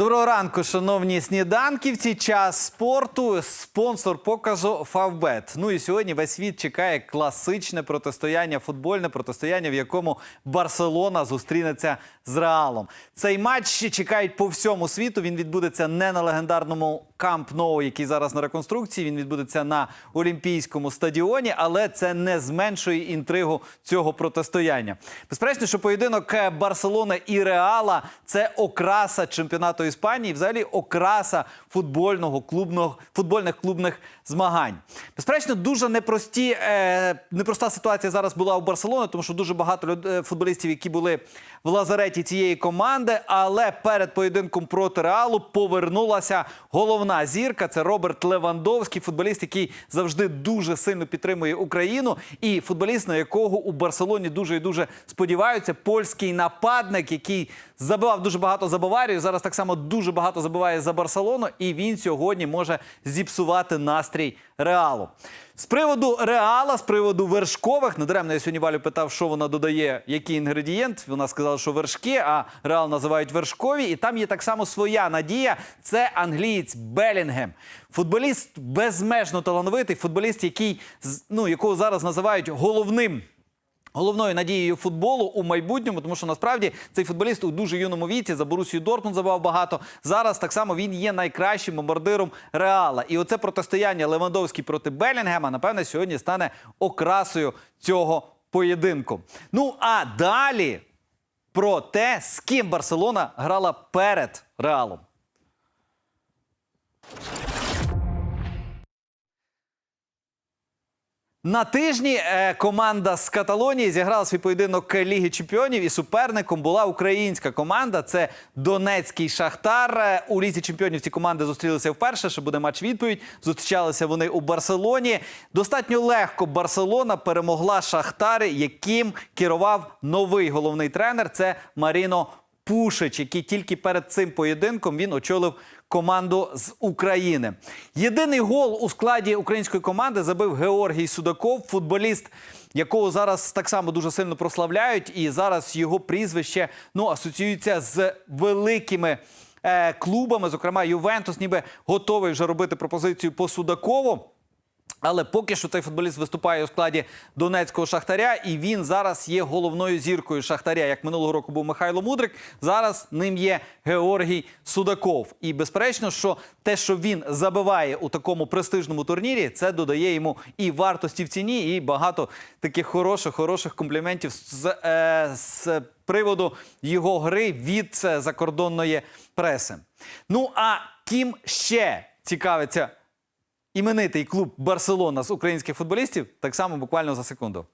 Доброго ранку, шановні сніданківці. Час спорту, спонсор показу Фавбет. Ну і сьогодні весь світ чекає класичне протистояння, футбольне протистояння, в якому Барселона зустрінеться з Реалом. Цей матч чекають по всьому світу. Він відбудеться не на легендарному Камп Ноу, який зараз на реконструкції. Він відбудеться на Олімпійському стадіоні, але це не зменшує інтригу цього протистояння. Безперечно, що поєдинок Барселона і Реала це окраса чемпіонату Іспанії, взагалі окраса футбольного клубного футбольних клубних змагань. Безперечно, дуже непрості, е, непроста ситуація зараз була у Барселони, тому що дуже багато люд- е, футболістів, які були в лазареті цієї команди. Але перед поєдинком проти Реалу повернулася головна зірка. Це Роберт Левандовський, футболіст, який завжди дуже сильно підтримує Україну, і футболіст, на якого у Барселоні дуже і дуже сподіваються. Польський нападник, який забивав дуже багато за Баварію. Зараз так само дуже багато забиває за Барселону, і він сьогодні може зіпсувати настрій Реалу. З приводу Реала, з приводу вершкових, недаремно я сьогодні Валю питав, що вона додає, який інгредієнт. Вона сказала, що вершки, а Реал називають вершкові. І там є так само своя надія. Це англієць Белінгем. Футболіст безмежно талановитий, футболіст, який ну, якого зараз називають головним Головною надією футболу у майбутньому, тому що насправді цей футболіст у дуже юному віці за Борусію Дортмунд забивав багато. Зараз так само він є найкращим бомбардиром Реала. І оце протистояння Левандовський проти Белінгема, напевне, сьогодні стане окрасою цього поєдинку. Ну а далі про те, з ким Барселона грала перед Реалом. На тижні е, команда з Каталонії зіграла свій поєдинок Ліги Чемпіонів, і суперником була українська команда. Це Донецький Шахтар. Е, У Лізі Чемпіонів ці команди зустрілися вперше. Ще буде матч відповідь. Зустрічалися вони у Барселоні. Достатньо легко Барселона перемогла Шахтар, яким керував новий головний тренер. Це Маріно Пушич, який тільки перед цим поєдинком він очолив команду з України. Єдиний гол у складі української команди забив Георгій Судаков, футболіст, якого зараз так само дуже сильно прославляють, і зараз його прізвище ну асоціюється з великими. е, Клубами, зокрема, Ювентус, ніби готовий вже робити пропозицію по Судакову. Але поки що цей футболіст виступає у складі донецького шахтаря, і він зараз є головною зіркою шахтаря. Як минулого року був Михайло Мудрик, зараз ним є Георгій Судаков. І безперечно, що те, що він забиває у такому престижному турнірі, це додає йому і вартості в ціні, і багато таких хороших, хороших компліментів з, е, з приводу його гри від е, закордонної преси. Ну а ким ще цікавиться? Іменитий клуб Барселона з українських футболістів так само буквально за секунду.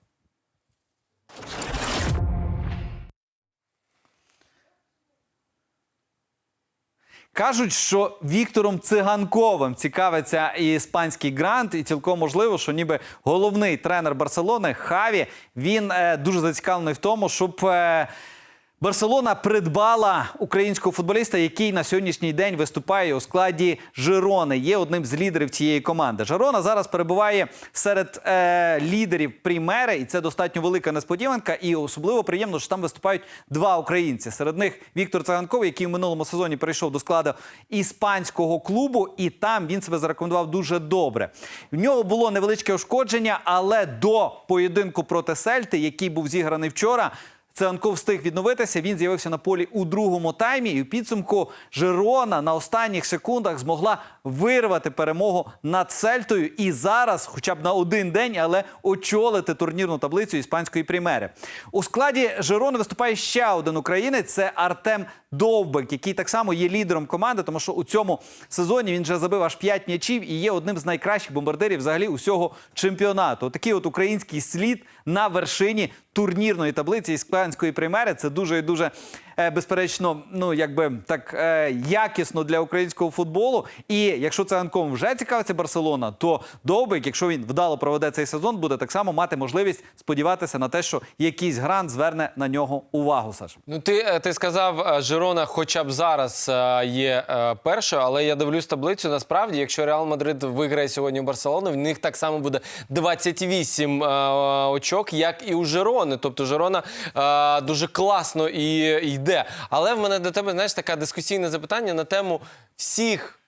Кажуть, що Віктором Циганковим цікавиться і іспанський грант, і цілком можливо, що ніби головний тренер Барселони Хаві він е, дуже зацікавлений в тому, щоб. Е, Барселона придбала українського футболіста, який на сьогоднішній день виступає у складі Жирони. Є одним з лідерів цієї команди. Жирона зараз перебуває серед е, лідерів Прімери, і це достатньо велика несподіванка. І особливо приємно, що там виступають два українці. Серед них Віктор Цаганков, який в минулому сезоні перейшов до складу іспанського клубу, і там він себе зарекомендував дуже добре. В нього було невеличке ушкодження, але до поєдинку проти Сельти, який був зіграний вчора. Циганков встиг відновитися. Він з'явився на полі у другому таймі. І у підсумку Жирона на останніх секундах змогла вирвати перемогу над Сельтою. І зараз, хоча б на один день, але очолити турнірну таблицю іспанської примери. У складі Жирони виступає ще один українець. Це Артем Довбик, який так само є лідером команди, тому що у цьому сезоні він вже забив аж 5 м'ячів і є одним з найкращих бомбардирів взагалі усього чемпіонату. Такий от український слід на вершині турнірної таблиці іспанської примери. Це дуже і дуже безперечно, ну якби так е, якісно для українського футболу. І якщо циганком вже цікавиться Барселона, то Довбик, якщо він вдало проведе цей сезон, буде так само мати можливість сподіватися на те, що якийсь грант зверне на нього увагу. Саш. Ну, ти, е, ти сказав, е, Жирона хоча б зараз е, є е, першою, але я дивлюсь таблицю. Насправді, якщо Реал Мадрид виграє сьогодні у Барселону, в них так само буде 28 е, очок, як і у Жирони. Тобто Жирона е, дуже класно і йде. Але в мене до тебе знаєш таке дискусійне запитання на тему всіх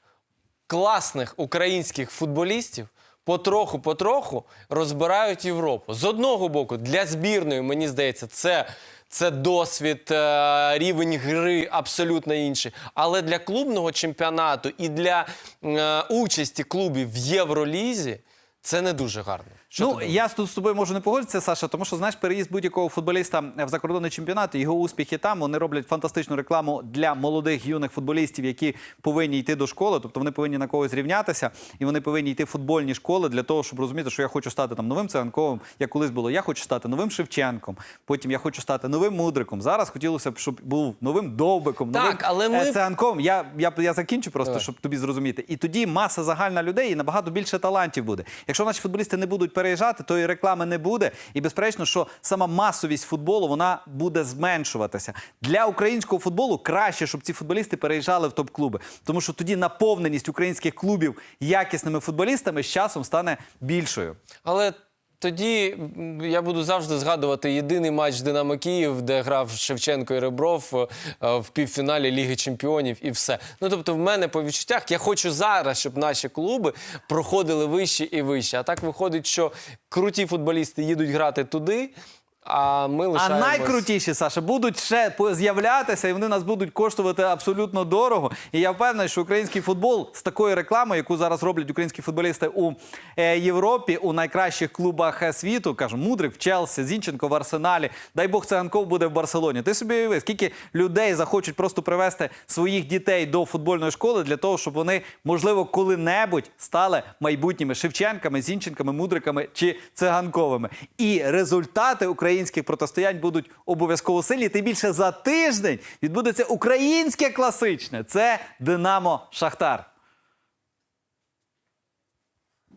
класних українських футболістів. Потроху-потроху розбирають Європу. З одного боку, для збірної, мені здається, це, це досвід, е, рівень гри абсолютно інший. Але для клубного чемпіонату і для е, участі клубів в Євролізі це не дуже гарно. Що ну, я тут з тобою можу не погодитися, Саша, тому що знаєш, переїзд будь-якого футболіста в закордонний чемпіонат, його успіхи там вони роблять фантастичну рекламу для молодих юних футболістів, які повинні йти до школи. Тобто вони повинні на когось рівнятися, і вони повинні йти в футбольні школи для того, щоб розуміти, що я хочу стати там новим циганковим, як колись було. Я хочу стати новим Шевченком. Потім я хочу стати новим мудриком. Зараз хотілося б, щоб був новим довбиком, Так, новим але ми- е, циганком. Я, я, я закінчу просто, Давай. щоб тобі зрозуміти. І тоді маса загальна людей і набагато більше талантів буде. Якщо наші футболісти не будуть переїжджати, то і реклами не буде. І безперечно, що сама масовість футболу вона буде зменшуватися. Для українського футболу краще, щоб ці футболісти переїжджали в топ-клуби, тому що тоді наповненість українських клубів якісними футболістами з часом стане більшою. Але тоді я буду завжди згадувати єдиний матч Динамо Київ, де грав Шевченко і Ребров е, в півфіналі Ліги Чемпіонів, і все. Ну тобто, в мене по відчуттях я хочу зараз, щоб наші клуби проходили вище і вище. А так виходить, що круті футболісти їдуть грати туди. А ми А найкрутіші, Саша, будуть ще з'являтися, і вони нас будуть коштувати абсолютно дорого. І я впевнений, що український футбол з такою рекламою, яку зараз роблять українські футболісти у е, Європі, у найкращих клубах е, світу, кажу, Мудрик в Челсі, Зінченко в Арсеналі. Дай Бог Циганков буде в Барселоні. Ти собі уяви, скільки людей захочуть просто привести своїх дітей до футбольної школи для того, щоб вони, можливо, коли-небудь стали майбутніми Шевченками, Зінченками, Мудриками чи Циганковими. І результати українських протистоянь будуть обов'язково сильні. Тим більше за тиждень відбудеться українське класичне. Це Динамо Шахтар.